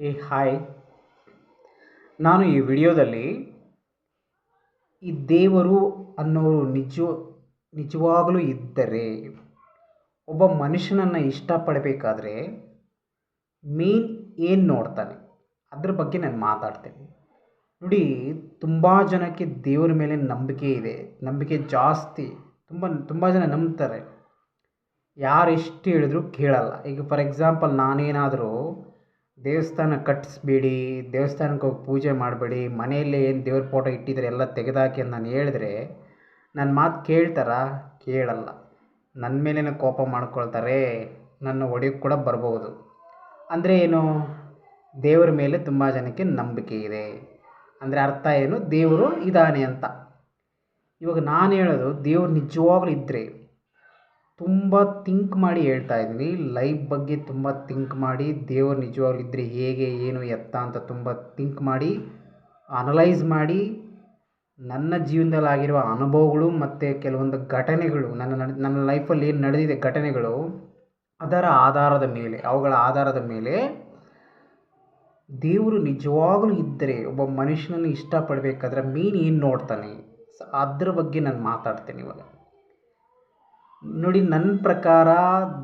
ಏ, ಹಾಯ್. ನಾನು ಈ ವಿಡಿಯೋದಲ್ಲಿ ಈ ದೇವರು ಅನ್ನೋರು ನಿಜ, ನಿಜವಾಗಲೂ ಇದ್ದರೆ, ಒಬ್ಬ ಮನುಷ್ಯನನ್ನು ಇಷ್ಟಪಡಬೇಕಾದ್ರೆ ಮೇನ್ ಏನು ನೋಡ್ತಾನೆ? ಅದ್ರ ಬಗ್ಗೆ ನಾನು ಮಾತಾಡ್ತೇನೆ. ನೋಡಿ, ತುಂಬ ಜನಕ್ಕೆ ದೇವರ ಮೇಲೆ ನಂಬಿಕೆ ಇದೆ. ನಂಬಿಕೆ ಜಾಸ್ತಿ. ತುಂಬ ತುಂಬ ಜನ ನಂಬ್ತಾರೆ. ಯಾರು ಎಷ್ಟು ಹೇಳಿದ್ರು ಕೇಳಲ್ಲ. ಈಗ ಫಾರ್ ಎಕ್ಸಾಂಪಲ್ ನಾನೇನಾದರೂ ದೇವಸ್ಥಾನ ಕಟ್ಟಿಸ್ಬೇಡಿ, ದೇವಸ್ಥಾನಕ್ಕೆ ಹೋಗಿ ಪೂಜೆ ಮಾಡಬೇಡಿ, ಮನೆಯಲ್ಲೇ ಏನು ದೇವ್ರ ಫೋಟೋ ಇಟ್ಟಿದ್ರೆ ಎಲ್ಲ ತೆಗೆದಾಕಿ ಅಂತ ನಾನು ಹೇಳಿದ್ರೆ ನನ್ನ ಮಾತು ಕೇಳ್ತಾರಾ? ಕೇಳಲ್ಲ. ನನ್ನ ಮೇಲೇ ಕೋಪ ಮಾಡ್ಕೊಳ್ತಾರೆ, ನನ್ನ ಒಡೆಯ ಕೂಡ ಬರಬಹುದು ಅಂದರೆ ಏನು? ದೇವರ ಮೇಲೆ ತುಂಬ ಜನಕ್ಕೆ ನಂಬಿಕೆ ಇದೆ. ಅಂದರೆ ಅರ್ಥ ಏನು? ದೇವರು ಇದ್ದಾನೆ ಅಂತ. ಇವಾಗ ನಾನು ಹೇಳೋದು, ದೇವ್ರು ನಿಜವಾಗ್ಲೂ ಇದ್ದರೆ ತುಂಬ ಥಿಂಕ್ ಮಾಡಿ ಹೇಳ್ತಾ ಇದ್ದೀನಿ. ಲೈಫ್ ಬಗ್ಗೆ ತುಂಬ ಥಿಂಕ್ ಮಾಡಿ. ದೇವರು ನಿಜವಾಗ್ಲೂ ಇದ್ದರೆ ಹೇಗೆ, ಏನು, ಎತ್ತ ಅಂತ ತುಂಬ ಥಿಂಕ್ ಮಾಡಿ ಅನಲೈಸ್ ಮಾಡಿ. ನನ್ನ ಜೀವನದಲ್ಲಿ ಆಗಿರುವ ಅನುಭವಗಳು ಮತ್ತು ಕೆಲವೊಂದು ಘಟನೆಗಳು, ನನ್ನ ನನ್ನ ಲೈಫಲ್ಲಿ ಏನು ನಡೆದಿದೆ ಘಟನೆಗಳು, ಅದರ ಆಧಾರದ ಮೇಲೆ, ಅವುಗಳ ಆಧಾರದ ಮೇಲೆ ದೇವರು ನಿಜವಾಗಲೂ ಇದ್ದರೆ ಒಬ್ಬ ಮನುಷ್ಯನನ್ನು ಇಷ್ಟಪಡಬೇಕಾದ್ರೆ ಮೇನ್ ಏನು ನೋಡ್ತಾನೆ? ಸೊ, ಅದ್ರ ಬಗ್ಗೆ ನಾನು ಮಾತಾಡ್ತೇನೆ ಇವಾಗ. ನೋಡಿ, ನನ್ನ ಪ್ರಕಾರ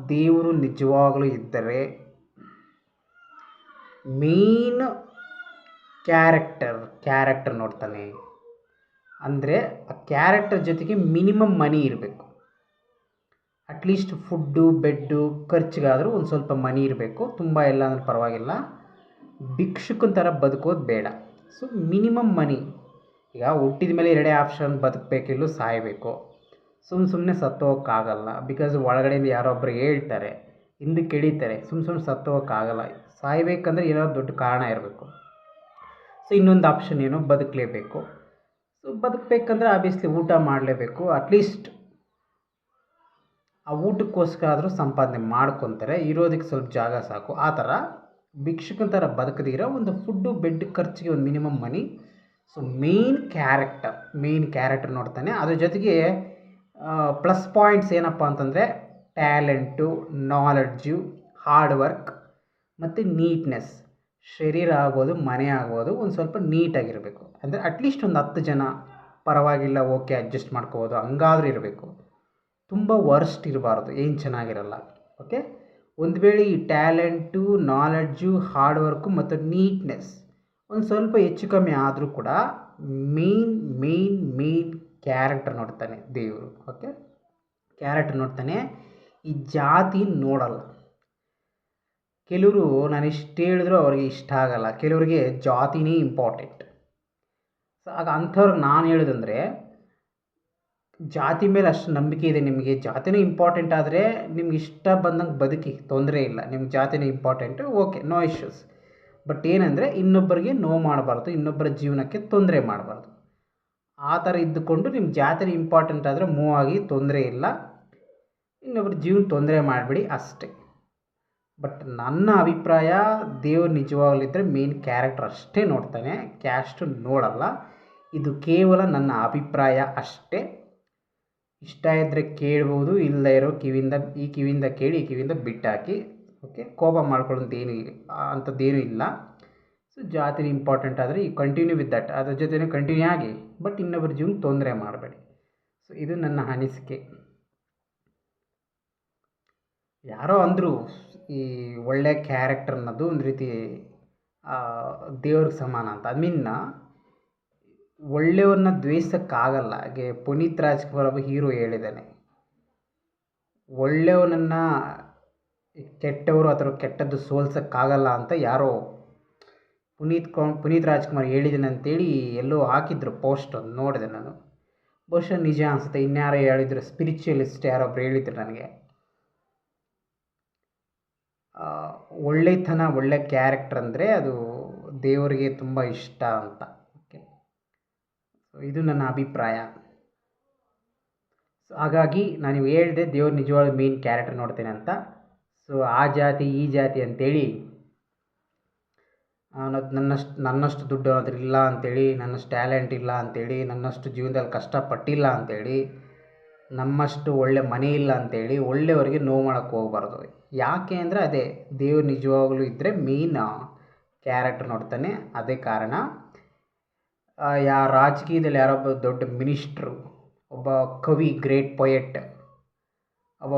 ದೇವರು ನಿಜವಾಗಲೂ ಇದ್ದರೆ ಮೇನ್ ಕ್ಯಾರೆಕ್ಟರ್ ಕ್ಯಾರೆಕ್ಟರ್ ನೋಡ್ತಾನೆ. ಅಂದರೆ ಆ ಕ್ಯಾರೆಕ್ಟರ್ ಜೊತೆಗೆ ಮಿನಿಮಮ್ ಮನಿ ಇರಬೇಕು. ಅಟ್ಲೀಸ್ಟ್ ಫುಡ್ಡು ಬೆಡ್ಡು ಖರ್ಚಿಗಾದರೂ ಒಂದು ಸ್ವಲ್ಪ ಮನಿ ಇರಬೇಕು. ತುಂಬ ಇಲ್ಲ ಅಂದ್ರೆ ಪರವಾಗಿಲ್ಲ. ಭಿಕ್ಷುಕನ ಥರ ಬದುಕೋದು ಬೇಡ. ಸೊ ಮಿನಿಮಮ್ ಮನಿ ಈಗ ಹುಟ್ಟಿದ ಮೇಲೆ ಎರಡೇ ಆಪ್ಷನ್ ಬದುಕಬೇಕಿಲ್ಲೂ ಸಾಯಬೇಕು. ಸುಮ್ಮ ಸುಮ್ಮನೆ ಸತ್ತೋಗೋಕ್ಕಾಗಲ್ಲ. ಬಿಕಾಸ್ ಒಳಗಡೆಯಿಂದ ಯಾರೋ ಒಬ್ಬರು ಹೇಳ್ತಾರೆ ಹಿಂದಕ್ಕೆ ಎಳಿತಾರೆ ಸುಮ್ಮ ಸುಮ್ಮನೆ ಸತ್ತೋಗೋಕ್ಕಾಗಲ್ಲ. ಸಾಯಬೇಕಂದ್ರೆ ಏನೋ ದೊಡ್ಡ ಕಾರಣ ಇರಬೇಕು. ಸೊ ಇನ್ನೊಂದು ಆಪ್ಷನ್ ಏನು? ಬದುಕಲೇಬೇಕು. ಸೊ ಬದುಕಬೇಕಂದ್ರೆ ಆಬ್ವಿಯಸ್ಲಿ ಊಟ ಮಾಡಲೇಬೇಕು. ಅಟ್ಲೀಸ್ಟ್ ಆ ಊಟಕ್ಕೋಸ್ಕರ ಆದರೂ ಸಂಪಾದನೆ ಮಾಡ್ಕೊತಾರೆ. ಇರೋದಕ್ಕೆ ಸ್ವಲ್ಪ ಜಾಗ ಸಾಕು. ಆ ಥರ ಭಿಕ್ಷುಕನ ಥರ ಬದುಕದಿರೋ ಒಂದು ಫುಡ್ಡು ಬೆಡ್ ಖರ್ಚಿಗೆ ಒಂದು minimum money so main character main character ನೋಡ್ತಾನೆ. ಅದ್ರ ಜೊತೆಗೆ ಪ್ಲಸ್ ಪಾಯಿಂಟ್ಸ್ ಏನಪ್ಪ ಅಂತಂದರೆ ಟ್ಯಾಲೆಂಟು ನಾಲೆಡ್ಜು ಹಾರ್ಡ್ ವರ್ಕ್ ಮತ್ತು ನೀಟ್ನೆಸ್ ಶರೀರ ಆಗ್ಬೋದು, ಮನೆ ಆಗ್ಬೋದು, ಒಂದು ಸ್ವಲ್ಪ ನೀಟಾಗಿರಬೇಕು ಅಂದರೆ ಅಟ್ಲೀಸ್ಟ್ ಒಂದು ಹತ್ತು ಜನ ಪರವಾಗಿಲ್ಲ ಓಕೆ ಅಡ್ಜಸ್ಟ್ ಮಾಡ್ಕೋಬೋದು, ಹಂಗಾದ್ರೂ ಇರಬೇಕು. ತುಂಬ ವರ್ಸ್ಟ್ ಇರಬಾರ್ದು, ಏನು ಚೆನ್ನಾಗಿರಲ್ಲ ಓಕೆ ಒಂದು ವೇಳೆ ಈ ಟ್ಯಾಲೆಂಟು ನಾಲೆಡ್ಜು ಹಾರ್ಡ್ ವರ್ಕು ಮತ್ತು ನೀಟ್ನೆಸ್ ಒಂದು ಸ್ವಲ್ಪ ಹೆಚ್ಚು ಕಮ್ಮಿ ಆದರೂ ಕೂಡ ಮೇನ್ ಮೇನ್ ಮೇನ್ ಕ್ಯಾರೆಕ್ಟರ್ ನೋಡ್ತಾನೆ ದೇವರು ಓಕೆ ಕ್ಯಾರೆಕ್ಟರ್ ನೋಡ್ತಾನೆ, ಈ ಜಾತಿ ನೋಡಲ್ಲ. ಕೆಲವರು ನಾನು ಇಷ್ಟು ಹೇಳಿದ್ರು ಅವ್ರಿಗೆ ಇಷ್ಟ ಆಗಲ್ಲ. ಕೆಲವರಿಗೆ ಜಾತಿನೇ ಇಂಪಾರ್ಟೆಂಟ್ ಸೊ ಆಗ ಅಂಥವ್ರಿಗೆ ನಾನು ಹೇಳೋದಂದರೆ, ಜಾತಿ ಮೇಲೆ ಅಷ್ಟು ನಂಬಿಕೆ ಇದೆ ನಿಮಗೆ, ಜಾತಿನೇ ಇಂಪಾರ್ಟೆಂಟ್ ಆದರೆ ನಿಮ್ಗೆ ಇಷ್ಟ ಬಂದಂಗೆ ಬದುಕಿ, ತೊಂದರೆ ಇಲ್ಲ. ನಿಮ್ಗೆ ಜಾತಿನೇ important okay no issues but ಏನಂದರೆ ಇನ್ನೊಬ್ಬರಿಗೆ ನೋವು ಮಾಡಬಾರ್ದು, ಇನ್ನೊಬ್ಬರ ಜೀವನಕ್ಕೆ ತೊಂದರೆ ಮಾಡಬಾರ್ದು. ಆ ಥರ ಇದ್ದುಕೊಂಡು ನಿಮ್ಮ ಜಾತ್ರೆ ಇಂಪಾರ್ಟೆಂಟ್ ಆದರೆ ಮೂವ್ ಆಗಿ ತೊಂದರೆ ಇಲ್ಲ. ಇನ್ನೊಬ್ರು ಜೀವನ ತೊಂದರೆ ಮಾಡಬೇಡಿ ಅಷ್ಟೇ. ಬಟ್ ನನ್ನ ಅಭಿಪ್ರಾಯ ದೇವ್ರು ನಿಜವಾಗ್ಲಿದ್ದರೆ ಮೇನ್ ಕ್ಯಾರೆಕ್ಟರ್ ಅಷ್ಟೇ ನೋಡ್ತಾನೆ ಕ್ಯಾಸ್ಟು ನೋಡಲ್ಲ. ಇದು ಕೇವಲ ನನ್ನ ಅಭಿಪ್ರಾಯ ಅಷ್ಟೇ. ಇಷ್ಟ ಇದ್ದರೆ ಕೇಳ್ಬೋದು ಇಲ್ಲದೇ ಇರೋ ಕಿವಿಯಿಂದ, ಈ ಕಿವಿಯಿಂದ ಕೇಳಿ, ಈ ಕಿವಿಯಿಂದ ಬಿಟ್ಟಾಕಿ ಓಕೆ ಕೋಪ ಮಾಡ್ಕೊಳ್ಳೋದೇನು ಅಂಥದ್ದೇನೂ ಇಲ್ಲ. ಸೊ ಜಾತಿ ಇಂಪಾರ್ಟೆಂಟ್ ಆದರೆ ಈ ಕಂಟಿನ್ಯೂ ವಿತ್ ದಟ್ ಅದ್ರ ಜೊತೆನೇ ಕಂಟಿನ್ಯೂ ಆಗಿ ಬಟ್ ಇನ್ನೊಬ್ಬರ ಜೀವನ ತೊಂದರೆ ಮಾಡಬೇಡಿ. ಸೊ ಇದು ನನ್ನ ಅನಿಸಿಕೆ. ಯಾರೋ ಅಂದರೂ ಈ ಒಳ್ಳೆ ಕ್ಯಾರೆಕ್ಟರ್ ಅನ್ನೋದು ಒಂದು ರೀತಿ ದೇವ್ರಿಗೆ ಸಮಾನ ಅಂತ. ಐ ಮೀನ್ನ ಒಳ್ಳೆಯವ್ರನ್ನ ದ್ವೇಷಕ್ಕಾಗಲ್ಲ. ಹಾಗೆ ಪುನೀತ್ ರಾಜ್ಕುಮಾರ್ ಒಬ್ಬ ಹೀರೋ ಹೇಳಿದ್ದಾನೆ. ಒಳ್ಳೆಯವನನ್ನು ಕೆಟ್ಟವರು ಅಥವಾ ಕೆಟ್ಟದ್ದು ಸೋಲ್ಸೋಕ್ಕಾಗಲ್ಲ ಅಂತ ಯಾರೋ ಪುನೀತ್ ಕೌ, ಪುನೀತ್ ರಾಜ್ಕುಮಾರ್ ಹೇಳಿದ್ದಾನೆ ಅಂತೇಳಿ ಎಲ್ಲೋ ಹಾಕಿದ್ರು ಪೋಸ್ಟ್ ಒಂದು ನೋಡಿದೆ ನಾನು. ಬಹುಶಃ ನಿಜ ಅನಿಸುತ್ತೆ, ಇನ್ಯಾರೋ ಹೇಳಿದ್ರು ಸ್ಪಿರಿಚುವಲಿಸ್ಟ್ ಯಾರೊಬ್ರು ಹೇಳಿದ್ರು ನನಗೆ. ಒಳ್ಳೆತನ, ಒಳ್ಳೆ ಕ್ಯಾರೆಕ್ಟರ್ ಅಂದರೆ ಅದು ದೇವರಿಗೆ ತುಂಬ ಇಷ್ಟ ಅಂತ. ಓಕೆ ಸೊ ಇದು ನನ್ನ ಅಭಿಪ್ರಾಯ. ಸೊ ಹಾಗಾಗಿ ನಾನು ಹೇಳಿದೆ ದೇವ್ರು ನಿಜವಾದ ಮೇನ್ ಕ್ಯಾರೆಕ್ಟರ್ ನೋಡ್ತೇನೆ ಅಂತ. ಸೊ ಆ ಜಾತಿ, ಈ ಜಾತಿ ಅಂತೇಳಿ ನನ್ನಷ್ಟು ನನ್ನಷ್ಟು ದುಡ್ಡು ಅನ್ನೋದ್ರ ಇಲ್ಲ ಅಂತೇಳಿ, ನನ್ನಷ್ಟು ಟ್ಯಾಲೆಂಟ್ ಇಲ್ಲ ಅಂತೇಳಿ, ನನ್ನಷ್ಟು ಜೀವನದಲ್ಲಿ ಕಷ್ಟಪಟ್ಟಿಲ್ಲ ಅಂತೇಳಿ, ನಮ್ಮಷ್ಟು ಒಳ್ಳೆ ಮನೆ ಇಲ್ಲ ಅಂತೇಳಿ ಒಳ್ಳೆಯವರಿಗೆ ನೋವು ಮಾಡೋಕ್ಕೆ ಹೋಗ್ಬಾರ್ದು. ಯಾಕೆ ಅಂದರೆ ಅದೇ, ದೇವ್ರು ನಿಜವಾಗ್ಲೂ ಇದ್ದರೆ ಮೇಯ್ನ್ ಕ್ಯಾರೆಕ್ಟ್ರ್ ನೋಡ್ತಾನೆ. ಅದೇ ಕಾರಣ ಯಾ, ರಾಜಕೀಯದಲ್ಲಿ ಯಾರೊಬ್ಬ ದೊಡ್ಡ ಮಿನಿಸ್ಟ್ರು, ಒಬ್ಬ ಕವಿ, ಗ್ರೇಟ್ ಪೊಯೆಟ್, ಒಬ್ಬ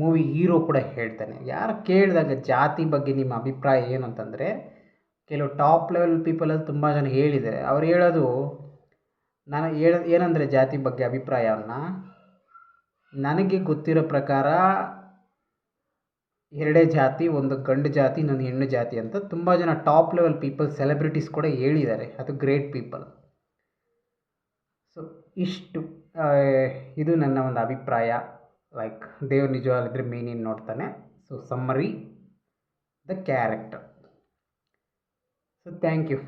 ಮೂವಿ ಹೀರೋ ಕೂಡ ಹೇಳ್ತಾನೆ. ಯಾರು ಕೇಳಿದಾಗ ಜಾತಿ ಬಗ್ಗೆ ನಿಮ್ಮ ಅಭಿಪ್ರಾಯ ಏನು ಅಂತಂದರೆ ಕೆಲವು ಟಾಪ್ ಲೆವೆಲ್ ಪೀಪಲಲ್ಲಿ ತುಂಬ ಜನ ಹೇಳಿದ್ದಾರೆ. ಅವ್ರು ಹೇಳೋದು, ನಾನು ಹೇಳ, ಏನಂದರೆ ಜಾತಿ ಬಗ್ಗೆ ಅಭಿಪ್ರಾಯವನ್ನು, ನನಗೆ ಗೊತ್ತಿರೋ ಪ್ರಕಾರ ಎರಡೇ ಜಾತಿ, ಒಂದು ಗಂಡು ಜಾತಿ, ಇನ್ನೊಂದು ಹೆಣ್ಣು ಜಾತಿ ಅಂತ ತುಂಬ ಜನ ಟಾಪ್ ಲೆವೆಲ್ ಪೀಪಲ್ ಸೆಲೆಬ್ರಿಟೀಸ್ ಕೂಡ ಹೇಳಿದ್ದಾರೆ. ಅದು ಗ್ರೇಟ್ ಪೀಪಲ್. ಸೊ, ಇಷ್ಟು ಇದು ನನ್ನ ಒಂದು ಅಭಿಪ್ರಾಯ. ಲೈಕ್, ದೇವ್ರು ನಿಜವಾಗಿದ್ರೆ ಮೀನಿಂಗ್ ನೋಡ್ತಾನೆ? So, summary, the character. So thank you